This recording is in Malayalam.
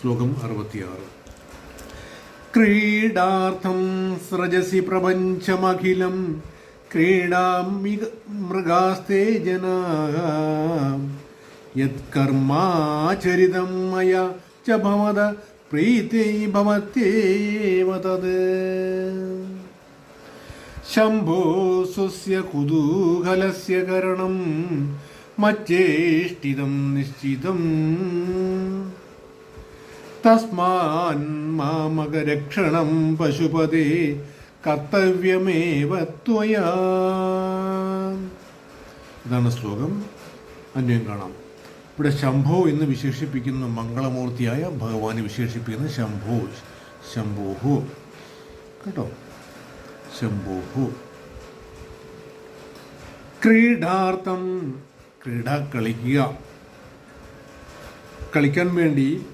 ശ്ലോകം അറുപത്തിയാറ്. ക്രീഡാർത്ഥം സ്രജസി പ്രപഞ്ചമഖിലം ക്രീഡാം മിക- മൃഗാസ്തേ ജനാ മയ ച ഭവത പ്രീതൈ ശംഭോ സ്വസ്യ കുതൂഹലസ്യ കരണം നിശ്ചിതം. പശുപതി പശുപതേ കർത്തവ്യമേവ ത്വയാ. ഇതാണ് ശ്ലോകം. അന്യം കാണാം. ഇവിടെ ശംഭോ എന്ന് വിശേഷിപ്പിക്കുന്ന മംഗളമൂർത്തിയായ ഭഗവാനെ വിശേഷിപ്പിക്കുന്ന ശംഭോ ശംഭോഹു. കേട്ടോ? ശംഭോഹു. ക്രീഡാർത്ഥം ക്രീഡ കളിക്കുക. കളിക്കാൻ വേണ്ടി